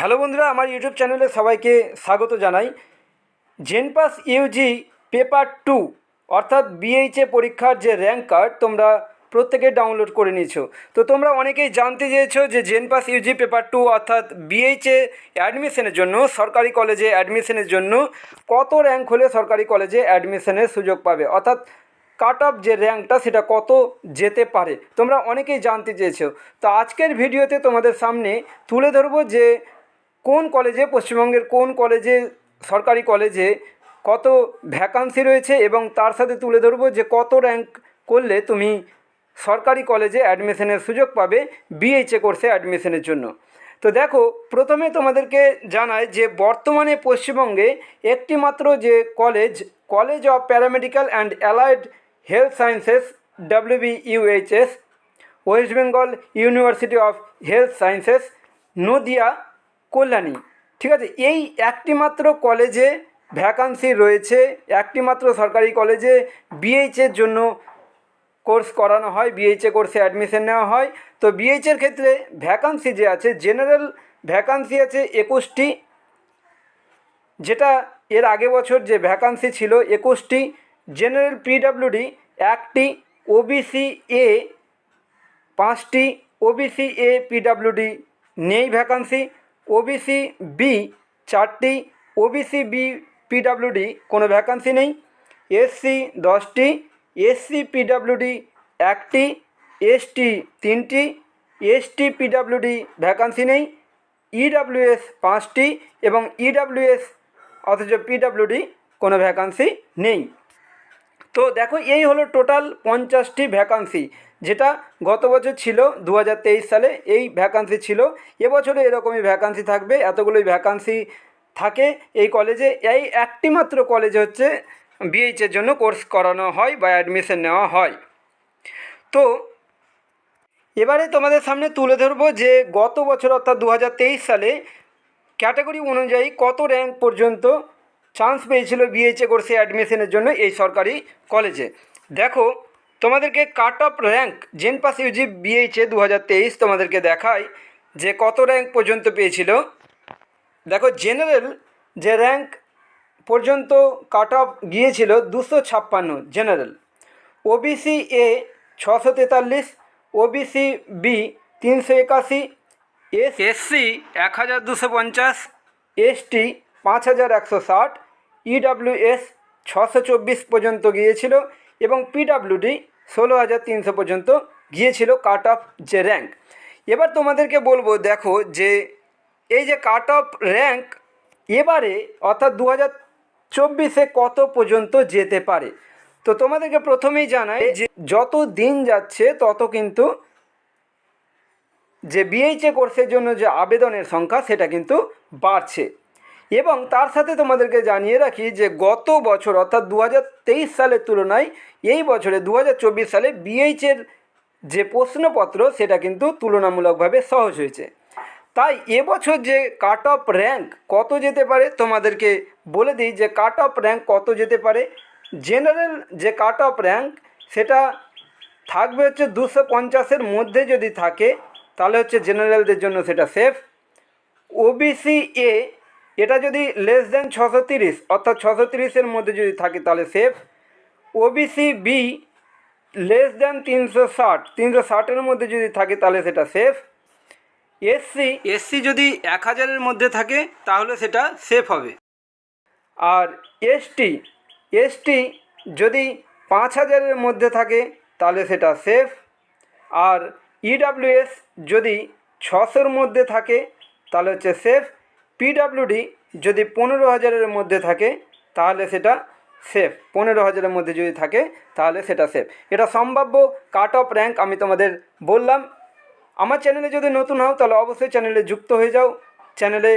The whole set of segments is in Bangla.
হ্যালো বন্ধুরা, আমার ইউটিউব চ্যানেলে সবাইকে স্বাগত জানাই। জেনপাস ইউজি পেপার টু, অর্থাৎ বিএইচএ পরীক্ষার যে র্যাঙ্ক কার্ড, তোমরা প্রত্যেকে ডাউনলোড করে নিয়েছো। তো তোমরা অনেকেই জানতে চেয়েছো যে জেনপাস ইউজি পেপার টু, অর্থাৎ বিএইচএ অ্যাডমিশনের জন্য, সরকারি কলেজে অ্যাডমিশনের জন্য কত র্যাঙ্ক হলে সরকারি কলেজে অ্যাডমিশনের সুযোগ পাবে? অর্থাৎ কাট অফ যে র্যাঙ্কটা, সেটা কত যেতে পারে? তোমরা অনেকেই জানতে চেয়েছো। তো আজকের ভিডিওতে তোমাদের সামনে তুলে ধরবো যে কোন কলেজে, পশ্চিমবঙ্গের কোন কলেজে, সরকারি কলেজে কত ভ্যাকান্সি রয়েছে এবং তার সাথে তুলে ধরবো যে কত র্যাঙ্ক করলে তুমি সরকারি কলেজে অ্যাডমিশনের সুযোগ পাবে বিএইচএ কোর্সে অ্যাডমিশনের জন্য। তো দেখো, প্রথমে তোমাদেরকে জানায় যে বর্তমানে পশ্চিমবঙ্গে একটিমাত্র যে college college of paramedical and allied health sciences WBUHS west Bengal university of health sciences, Nadia Kalyani. ঠিক আছে, এই একটি মাত্র কলেজে ভ্যাকান্সি রয়েছে একটি মাত্র সরকারি কলেজে বিএইচের জন্য কোর্স করানো হয় বিএইচএ কোর্সে অ্যাডমিশন নেওয়া হয়। তো বিএইচের ক্ষেত্রে ভ্যাকান্সি যে আছে জেনারেল ভ্যাকান্সি আছে একুশটি, যেটা এর আগে বছর যে ভ্যাকান্সি ছিল একুশটি জেনারেল পিডাব্লিউডি একটি ওবিসি এ পাঁচটি ওবিসি এ পিডাব্লিউডি নেই ভ্যাকান্সি ওবিসি বি চারটি ওবিসি বি পিডাব্লিউডি কোনো ভ্যাকান্সি নেই। এসসি দশটি এসসি পিডাব্লিউডি একটি এসটি তিনটি এসটি পিডাব্লিউডি ভ্যাকান্সি নেই। ইডাব্লিউএস পাঁচটি এবং ইডাব্লিউএস অথচ পিডাব্লিউডি কোনো ভ্যাকান্সি নেই। তো দেখো, এই হলো টোটাল পঞ্চাশটি ভ্যাকান্সি যেটা গত বছর ছিল দু হাজার তেইশ সালে, এই ভ্যাকান্সি ছিল। এবছরও এরকমই ভ্যাকান্সি থাকবে, এতগুলোই ভ্যাকান্সি থাকে এই কলেজে এই একটি মাত্র কলেজে হচ্ছে বিএইচের জন্য কোর্স করানো হয় বা অ্যাডমিশন নেওয়া হয়। তো এবারে তোমাদের সামনে তুলে ধরবো যে গত বছর অর্থাৎ দু হাজার তেইশ সালে ক্যাটাগরি অনুযায়ী কত র্যাঙ্ক পর্যন্ত চান্স পেয়েছিল বিএইচএ কোর্সে অ্যাডমিশনের জন্য এই সরকারি কলেজে দেখো তোমাদেরকে cut off rank gen pass UG BHA দু হাজার তেইশ তোমাদেরকে দেখায় যে কত র্যাঙ্ক পর্যন্ত পেয়েছিল। দেখো জেনারেল যে র্যাঙ্ক পর্যন্ত কাট অফ গিয়েছিল দুশো ছাপ্পান্ন জেনারেল। ওবিসি এ ছশো তেতাল্লিশ ওবিসি বি তিনশো একাশি এস এসসি এক হাজার দুশো পঞ্চাশ এসটি পাঁচ হাজার একশো ষাট ইডাব্লিউএস ছশো চব্বিশ পর্যন্ত গিয়েছিল। এবং পিডাব্লিউডি ষোলো হাজার তিনশো পর্যন্ত গিয়েছিল কাট অফ যে র্যাঙ্ক এবার তোমাদেরকে বলব, দেখো যে এই যে কাট অফ র্যাঙ্ক এবারে অর্থাৎ দু হাজার চব্বিশে কত পর্যন্ত যেতে পারে? তো তোমাদেরকে প্রথমেই জানাই যে যত দিন যাচ্ছে, তত কিন্তু যে বিএইচএ কোর্সের জন্য যে আবেদনের সংখ্যা, সেটা কিন্তু বাড়ছে। এবং তার সাথে তোমাদেরকে জানিয়ে রাখি যে গত বছর, অর্থাৎ দু হাজার তেইশ সালের তুলনায় এই বছরে দু হাজার চব্বিশ সালে বিএইচের যে প্রশ্নপত্র, সেটা কিন্তু তুলনামূলকভাবে সহজ হয়েছে। তাই এবছর যে কাট অফ র্যাঙ্ক কত যেতে পারে, তোমাদেরকে বলে দিই যে কাট অফ র্যাঙ্ক কত যেতে পারে। জেনারেল যে কাট অফ র্যাঙ্ক, সেটা থাকবে হচ্ছে দুশো পঞ্চাশের মধ্যে যদি থাকে, তাহলে হচ্ছে জেনারেলদের জন্য সেটা সেফ। ওবিসি এ এটা যদি লেস দেন ছশো তিরিশ অর্থাৎ ছশো তিরিশের মধ্যে যদি থাকে তাহলে safe OBC B less than তিনশো ষাট তিনশো ষাটের মধ্যে যদি থাকে তাহলে সেটা সেফ এসসি এসসি যদি এক হাজারের মধ্যে থাকে তাহলে সেটা সেফ হবে। আর এসটি এসটি যদি পাঁচ হাজারের মধ্যে থাকে তাহলে সেটা সেফ আর ইডাব্লিউএস যদি ছশোর মধ্যে থাকে তাহলে হচ্ছে সেফ পিডাব্লিউডি যদি পনেরো হাজারের মধ্যে থাকে, তাহলে সেটা সেফ পনেরো হাজারের মধ্যে যদি থাকে, তাহলে সেটা সেফ এটা সম্ভাব্য কাট অফ র্যাঙ্ক আমি তোমাদের বললাম। আমার চ্যানেলে যদি নতুন হও, তাহলে অবশ্যই চ্যানেলে যুক্ত হয়ে যাও। চ্যানেলে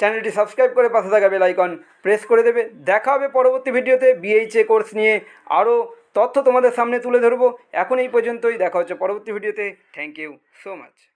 চ্যানেলটি সাবস্ক্রাইব করে পাশে থাকা বেল আইকন প্রেস করে দেবে। দেখা হবে পরবর্তী ভিডিওতে। বিএইচএ কোর্স নিয়ে আরও তথ্য তোমাদের সামনে তুলে ধরবো। এখন এই পর্যন্তই। দেখা হচ্ছে পরবর্তী ভিডিওতে। Thank you so much